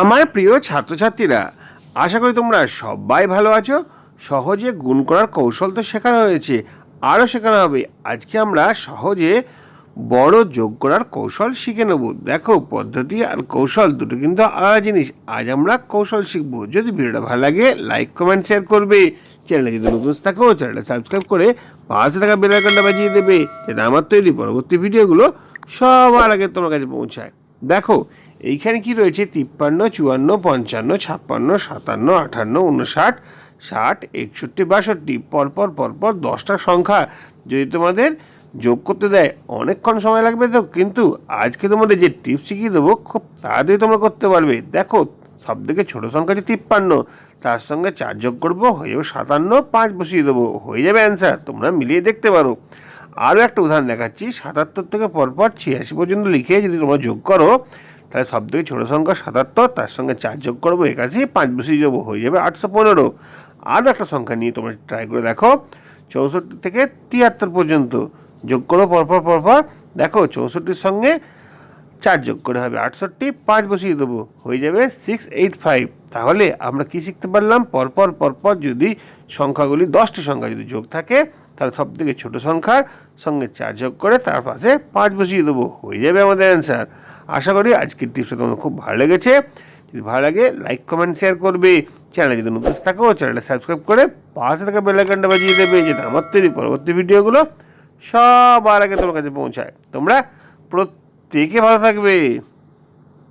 আমার প্রিয় ছাত্রছাত্রীরা, আশা করি তোমরা সবাই ভালো আছো। সহজে গুণ করার কৌশল তো শেখানো হয়েছে, আরও শেখানো হবে। আজকে আমরা সহজে বড় যোগ করার কৌশল শিখে নেব। দেখো, পদ্ধতি আর কৌশল দুটো কিন্তু আলাদা জিনিস। আজ আমরা কৌশল শিখব। যদি ভিডিওটা ভালো লাগে লাইক কমেন্ট শেয়ার করবে। চ্যানেলে যদি নতুন থাকো চ্যানেলটা সাবস্ক্রাইব করে পাশে টাকা বেল আইকনটা বাজিয়ে দেবে, যাতে আমার তৈরি পরবর্তী ভিডিওগুলো সবার আগে তোমার কাছে পৌঁছায়। দেখো এইখানে কি রয়েছে? তিপ্পান্ন, চুয়ান্ন, পঞ্চান্ন, ছাপ্পান্ন, সাতান্ন আটান্ন উনষাট ষাট, একষট্টি, বাষট্টি, পরপর পরপর দশটা সংখ্যা। যদি তোমাদের যোগ করতে দেয়, অনেকক্ষণ সময় লাগবে তো, কিন্তু আজকে তোমাদের যে টিপস শিখিয়ে দেবো, খুব তাড়াতাড়ি তোমরা করতে পারবে। দেখো সব থেকে ছোটো সংখ্যা হচ্ছে তিপ্পান্ন, তার সঙ্গে চার যোগ করব, হয়ে যাবে সাতান্ন, পাঁচ বসিয়ে দেবো, হয়ে যাবে অ্যান্সার তোমরা মিলিয়ে দেখতে পারো। আরও একটা উদাহরণ দেখাচ্ছি, সাতাত্তর থেকে পরপর ছিয়াশি পর্যন্ত লিখে যদি তোমরা যোগ করো তাহলে সব থেকে ছোটো সংখ্যা সাতাত্তর, তার সঙ্গে চার যোগ করব, একাশি, পাঁচ বসিয়ে যাব হয়ে যাবে আটশো পনেরো। আরও একটা সংখ্যা নিয়ে তোমরা ট্রাই করে দেখো, চৌষট্টি থেকে তিয়াত্তর পর্যন্ত যোগ করো, পরপর পরপর। দেখো, চৌষট্টির সঙ্গে চার যোগ করে হবে আটষট্টি, পাঁচ বসিয়ে দেবো, হয়ে যাবে সিক্স এইট ফাইভ তাহলে আমরা কি শিখতে পারলাম? পরপর পরপর যদি সংখ্যাগুলি দশটি সংখ্যা যদি যোগ থাকে, তাহলে সব থেকে ছোটো সংখ্যার সঙ্গে চার যোগ করে তার পাশে পাঁচ বসিয়ে দেবো, হয়ে যাবে আমাদের অ্যান্সার আশা করি আজকের টিপসটা তোমাদের খুব ভালো লেগেছে। যদি ভালো লাগে লাইক কমেন্ট শেয়ার করবে। চ্যানেলে যদি নতুন থাকো চ্যানেলটা সাবস্ক্রাইব করে পাশে থাকা বেলাইকনটা বাজিয়ে দেবে যেটা আমার তৈরি পরবর্তী ভিডিওগুলো সবার আগে তোমার কাছে পৌঁছায়। তোমরা প্রত্যেকে ভালো থাকবে।